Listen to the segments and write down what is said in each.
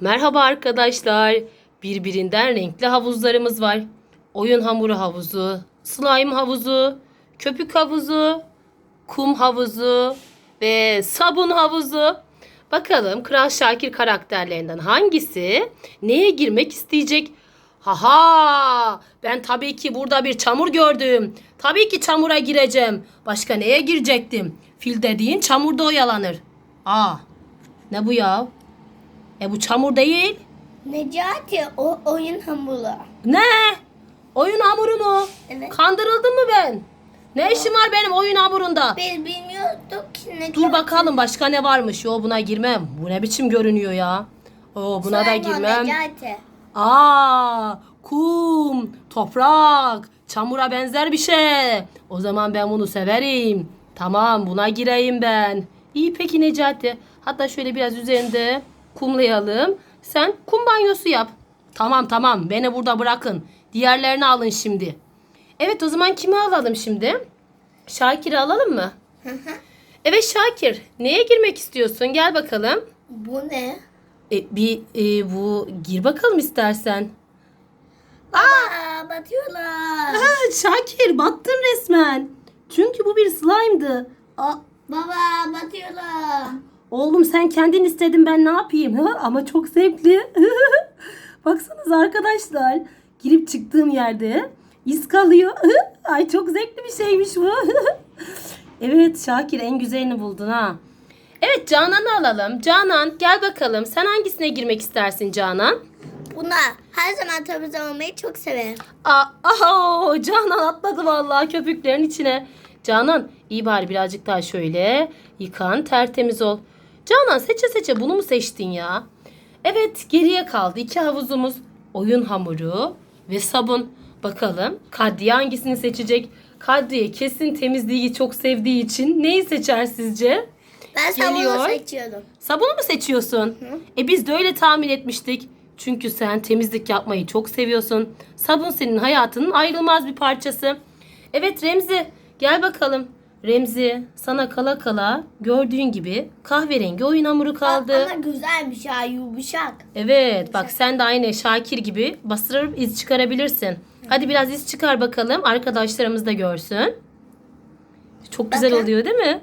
Merhaba arkadaşlar. Birbirinden renkli havuzlarımız var. Oyun hamuru havuzu, slime havuzu, köpük havuzu, kum havuzu ve sabun havuzu. Bakalım Kral Şakir karakterlerinden hangisi neye girmek isteyecek? Haha! Ben tabii ki burada bir çamur gördüm. Tabii ki çamura gireceğim. Başka neye girecektim? Fil dediğin çamurda oyalanır. Aa! Ne bu ya? E bu çamur değil. Necati o oyun hamuru. Ne? Oyun hamuru mu? Evet. Kandırıldım mı ben? Ne işim var benim oyun hamurunda? Biz bilmiyorduk ki Necati. Dur bakalım başka ne varmış. Yo buna girmem. Bu ne biçim görünüyor ya? Oo buna da Slime o girmem. Necati. Aa, kum, toprak, çamura benzer bir şey. O zaman ben bunu severim. Tamam, buna gireyim ben. İyi peki Necati. Hatta şöyle biraz üzerinde kumlayalım. Sen kum banyosu yap. Tamam tamam, beni burada bırakın. Diğerlerini alın şimdi. Evet, o zaman kimi alalım şimdi? Şakir'i alalım mı? Evet Şakir, neye girmek istiyorsun? Gel bakalım. Bu ne? E, bir e, bu gir bakalım istersen. Aa, batıyorlar. Ha, Şakir battın resmen. Çünkü bu bir slime'dı. Aa, Baba batıyorlar. Oğlum sen kendin istedin ben ne yapayım? Ha, ama çok zevkli. Baksanıza arkadaşlar. Girip çıktığım yerde iz kalıyor. Ay çok zevkli bir şeymiş bu. evet Şakir en güzelini buldun ha. Evet Canan'ı alalım. Canan gel bakalım. Sen hangisine girmek istersin Canan? Buna her zaman tabii olmayı çok severim. Aa, aha, Canan atladı vallahi köpüklerin içine. Canan iyi bari birazcık daha şöyle yıkan tertemiz ol. Canan seçe seçe bunu mu seçtin ya? Evet geriye kaldı iki havuzumuz. Oyun hamuru ve sabun. Bakalım Kadriye hangisini seçecek? Kadriye kesin temizliği çok sevdiği için neyi seçer sizce? Ben Geliyor. sabunu seçiyordum. Sabunu mu seçiyorsun? E biz de öyle tahmin etmiştik. Çünkü sen temizlik yapmayı çok seviyorsun. Sabun senin hayatının ayrılmaz bir parçası. Evet Remzi gel bakalım. Remzi sana kala kala gördüğün gibi kahverengi oyun hamuru kaldı. Ama güzelmiş ha yumuşak. Evet bak sen de aynı Şakir gibi bastırıp iz çıkarabilirsin. Hadi biraz iz çıkar bakalım arkadaşlarımız da görsün. Çok güzel Bakın. oluyor değil mi?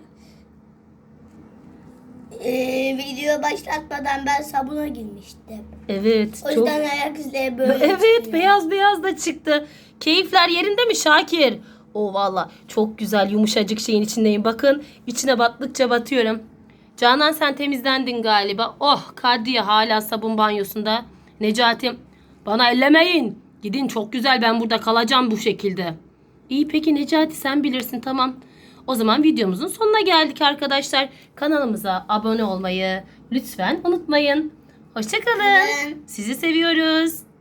Ee, video başlatmadan ben sabuna girmiştim. Evet. O çok- yüzden ayak izleri böyle Evet çıkıyor. beyaz beyaz da çıktı. Keyifler yerinde mi Şakir? O valla çok güzel yumuşacık şeyin içindeyim. Bakın içine battıkça batıyorum. Canan sen temizlendin galiba. Oh Kadriye hala sabun banyosunda. Necatim bana ellemeyin. Gidin çok güzel ben burada kalacağım bu şekilde. İyi peki Necati sen bilirsin tamam. O zaman videomuzun sonuna geldik arkadaşlar. Kanalımıza abone olmayı lütfen unutmayın. Hoşçakalın. Sizi seviyoruz.